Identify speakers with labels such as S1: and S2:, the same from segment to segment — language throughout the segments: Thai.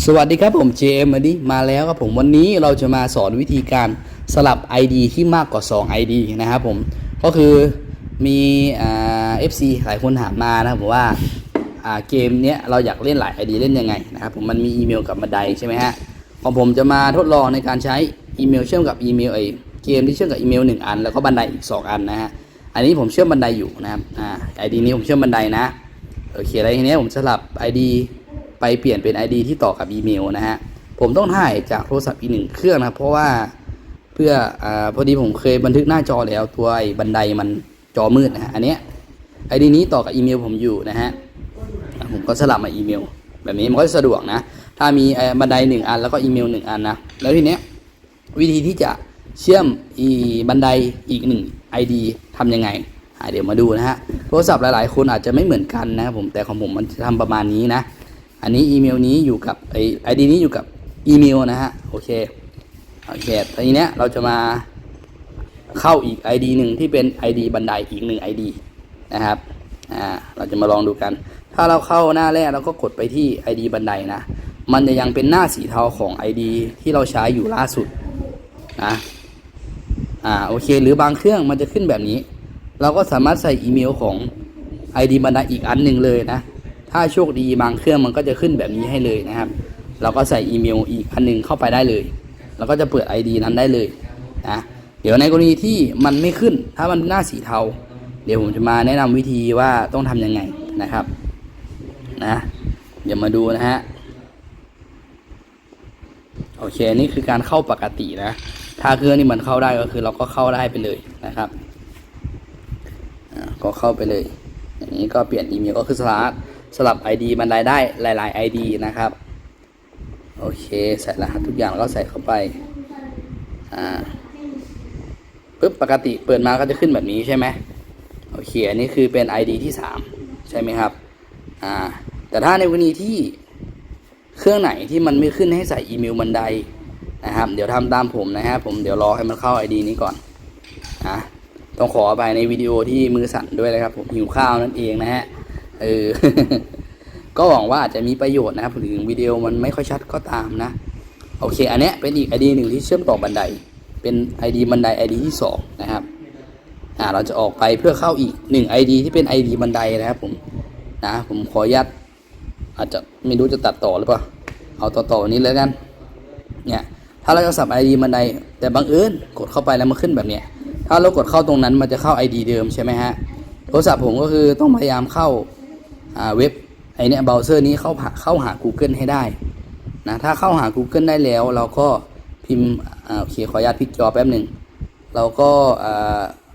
S1: สวัสดีครับผม JM วันนี้มาแล้วครับผมวันนี้เราจะมาสอนวิธีการสลับ ID ที่มากกว่า 2 ID นะครับผมก็คือมีเอ่า FC หลายคนถามมานะครับผมว่าเกมเนี้ยเราอยากเล่นหลาย ID เล่นยังไงนะครับผมมันมีอีเมลกับบันไดใช่ไหมฮะของผมจะมาทดลองในการใช้อีเมลเชื่อมกับอีเมลไอเกมที่เชื่อมกับอีเมล 1 อัน แล้วก็บันไดอีก 2 อันนะฮะอันนี้ผมเชื่อมบันไดอยู่นะครับอ่า ID นี้ผมเชื่อมบันไดนะโอเคแล้วทีนี้ผมสลับ ID ไปเปลี่ยนเป็น ID ที่ต่อกับอีเมลนะฮะผมต้องถ่ายจากโทรศัพท์อีกหนึ่งเครื่องนะเพราะว่าเพื่ออาพอดีผมเคยบันทึกหน้าจอแล้วตัวไอ้บันไดมันจอมืดนะฮะอันเนี้ย ID นี้ต่อกับอีเมลผมอยู่นะฮะผมก็สลับมาอีเมล แบบนี้มันก็สะดวกนะ ถ้ามีไอ้บันไดหนึ่งอันแล้วก็อีเมลหนึ่งอันนะแล้วทีเนี้ยวิธีที่จะเชื่อมอีบันไดอีกหนึ่ง ID ทำยังไงเดี๋ยวมาดูนะฮะโทรศัพท์หลายๆ คนอาจจะไม่เหมือนกันนะครับผมแต่ของผมมันจะทำประมาณนี้นะ อันนี้อีเมลนี้อยู่กับไอไอดีนี้อยู่กับอีเมลนะฮะโอเคโอเคทีเนี้ยเราจะมาเข้าอีก ID หนึ่งที่เป็น ID บันไดอีกหนึ่ง ID นะครับอ่าเราจะมาลองดูกัน ถ้าเราเข้าหน้าแรกเราก็กดไปที่ ID บันไดนะ มันจะยังเป็นหน้าสีเทาของ ID ที่เราใช้อยู่ล่าสุดนะอ่าโอเค หรือบางเครื่องมันจะขึ้นแบบนี้ เราก็สามารถใส่อีเมลของ ID บันไดอีกอันหนึ่งเลยนะ ถ้าโชคดีบางเครื่องมันก็จะขึ้นแบบนี้ให้เลยนะครับ เราก็ใส่อีเมลอีกอันหนึงเข้าไปได้เลย แล้วก็จะเปิด ID นั้นได้เลยนะเดี๋ยวในกรณีที่มันไม่ขึ้นถ้ามันหน้าสีเทา เดี๋ยวผมจะมาแนะนำวิธีว่าต้องทำยังไงนะครับนะเดี๋ยวมาดูนะฮะโอเคนี่คือการเข้าปกตินะ ถ้าเครื่องนี้มันเข้าได้ก็คือเราก็เข้าได้ไปเลยนะครับก็เข้าไปเลย อย่างนี้ก็เปลี่ยนอีเมลก็คือสลับ สลับ ID บันไดได้หลาย ๆ ID นะครับ โอเค ใส่รหัสทุกอย่างแล้วก็ใส่เข้าไปอ่าปุ๊บปกติเปิดมาก็จะขึ้นแบบนี้ใช่ไหมโอเค อันนี้คือเป็น ID ที่ 3 ใช่ไหมครับอ่าแต่ถ้าในกรณีที่เครื่องไหนที่มันไม่ขึ้นให้ใส่อีเมลบันไดนะครับ เดี๋ยวทำตามผมนะครับผมเดี๋ยวรอให้มันเข้า ID นี้ก่อนนะต้องขอไปในวิดีโอที่มือสั่นด้วยนะครับ ผมหิวข้าวนั่นเองนะฮะ เออ ก็หวังว่าอาจจะมีประโยชน์นะครับถึงวิดีโอมันไม่ค่อยชัดก็ตามนะ โอเค อันเนี้ยเป็นอีก ID หนึ่งที่เชื่อมต่อบันได เป็น ID บันได ID ที่สองนะครับอ่าเราจะออกไปเพื่อเข้าอีกหนึ่ง ID ที่เป็น ID บันไดนะครับผมนะผมขออนุญาตอาจจะไม่รู้จะตัดต่อหรือเปล่าเอาต่อต่อนี้เลยกัน เนี่ยถ้าเราจะสับ ID บันไดแต่บังเอิญกดเข้าไปแล้วมันขึ้นแบบเนี้ยถ้าเรากดเข้าตรงนั้นมันจะเข้า ID เดิมใช่ไหมฮะโทรศัพท์ผมก็คือต้องพยายามเข้า เว็บไอเนี้ยเบราว์เซอร์นี้เข้าหาเข้าหา Google ให้ได้นะถ้าเข้าหา Google ได้แล้ว เราก็พิมพ์โอเคขออนุญาตพิกจอแป๊บหนึ่งเราก็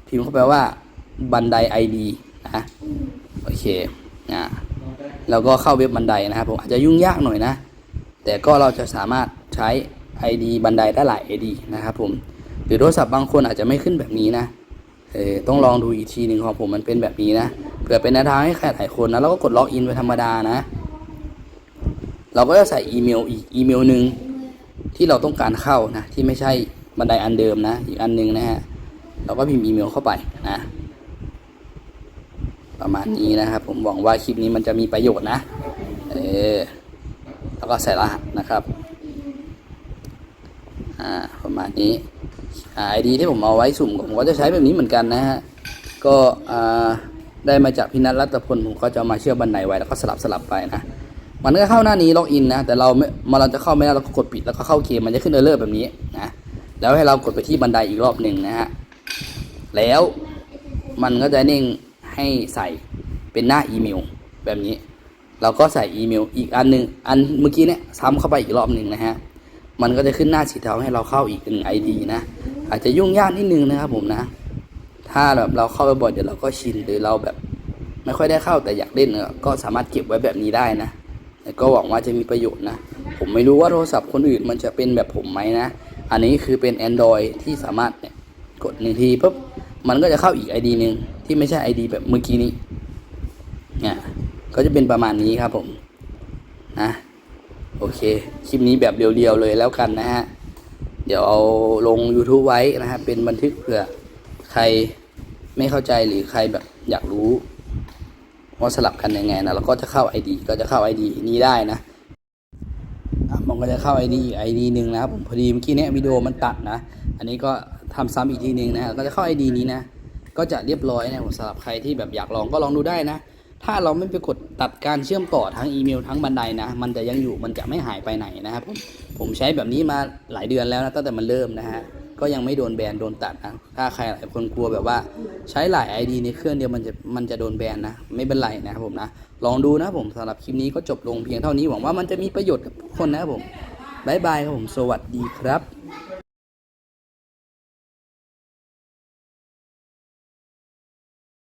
S1: พิมพ์เข้าไปว่าบันได ID นะโอเคอ่าแล้วก็เข้าเว็บบันไดนะครับผมอาจจะยุ่งยากหน่อยนะ แต่ก็เราจะสามารถใช้ ID บันไดได้หลาย ID นะครับผมหรือโทรศัพท์บางคนอาจจะไม่ขึ้นแบบนี้นะ เออต้องลองดูอีกทีหนึ่งของผมมันเป็นแบบนี้นะเผื่อเป็นแนวทางให้ใครหลายคนนะแล้วก็กดล็อกอินไปธรรมดานะ เราก็จะใส่อีเมลอีกอีเมลหนึ่งที่เราต้องการเข้านะ ที่ไม่ใช่บันไดอันเดิมนะ อีกอันหนึ่งนะฮะเราก็พิมพ์อีเมลเข้าไปนะ ประมาณนี้นะครับ ผมหวังว่าคลิปนี้มันจะมีประโยชน์นะเออแล้วก็ใส่รหัสนะครับ อ่าประมาณนี้ ไอดีที่ผมเอาไว้สุ่มผมก็จะใช้แบบนี้เหมือนกันนะฮะก็อ่าได้มาจากพินัทรัตพลผมก็จะมาเชื่อมบันไดไว้แล้วก็สลับสลับไปนะมันก็เข้าหน้านี้ล็อกอินนะแต่เราไม่มาเราจะเข้าไม่ได้เราก็กดปิดแล้วก็เข้าเกมมันจะขึ้นเออร์เลอร์แบบนี้นะแล้วให้เรากดไปที่บันไดอีกรอบหนึ่งนะฮะแล้วมันก็จะเน่งให้ใส่เป็นหน้าอีเมลแบบนี้ เราก็ใส่อีเมลอีกอันหนึ่งอันเมื่อกี้เนี่ยซ้ำเข้าไปอีกรอบหนึ่งนะฮะมันก็จะขึ้นหน้าสีเทาให้เราเข้าอีกหนึ่งไอดีนะ อาจจะยุ่งยากนิดนึงนะครับผมนะ ถ้าแบบเราเข้าไปบ่อยเดี๋ยวเราก็ชินหรือเราแบบ ไม่ค่อยได้เข้าแต่อยากเล่นเนก็สามารถเก็บไว้แบบนี้ได้นะแต่ก็หวังว่าจะมีประโยชน์นะ ผมไม่รู้ว่าโทรศัพท์คนอื่นมันจะเป็นแบบผมไหมนะ อันนี้คือเป็น Android ที่สามารถเนี่ยกดหนึ่งทีปุ๊บมันก็จะเข้าอีก ID หนึ่งที่ไม่ใช่ ID แบบเมื่อกี้นี้เนี่ยก็จะเป็นประมาณนี้ครับผมนะโอเค คลิปนี้แบบเรียวๆเลยแล้วกันนะฮะ เดี๋ยวเอาลง YouTube ไว้นะฮะเป็นบันทึกเผื่อใครไม่เข้าใจหรือใครแบบอยากรู้ว่าสลับกันยังไงนะเราก็จะเข้า ID ก็จะเข้า ID นี้ได้นะผมก็จะเข้า ID อีก ID หนึ่งนะครับผมพอดีเมื่อกี้เนี้ยวิดีโอมันตัดนะ อันนี้ก็ทำซ้ำอีกทีหนึ่งนะก็จะเข้า ID นี้นะ ก็จะเรียบร้อยนะผมสำหรับใครที่แบบอยากลองก็ลองดูได้นะ ถ้าเราไม่ไปกดตัดการเชื่อมต่อทั้งอีเมลทั้งบันไดนะ มันจะยังอยู่มันจะไม่หายไปไหนนะครับผมผมใช้แบบนี้มาหลายเดือนแล้วนะตั้งแต่มันเริ่มนะฮะก็ยังไม่โดนแบนโดนตัดนะถ้าใครหลายคนกลัวแบบว่าใช้หลาย ID ในเครื่องเดียวมันจะมันจะโดนแบนนะ ไม่เป็นไรนะครับผมนะลองดูนะผมสำหรับคลิปนี้ก็จบลงเพียงเท่านี้หวังว่ามันจะมีประโยชน์กับทุกคนนะครับผมบายบายครับผมสวัสดีครับ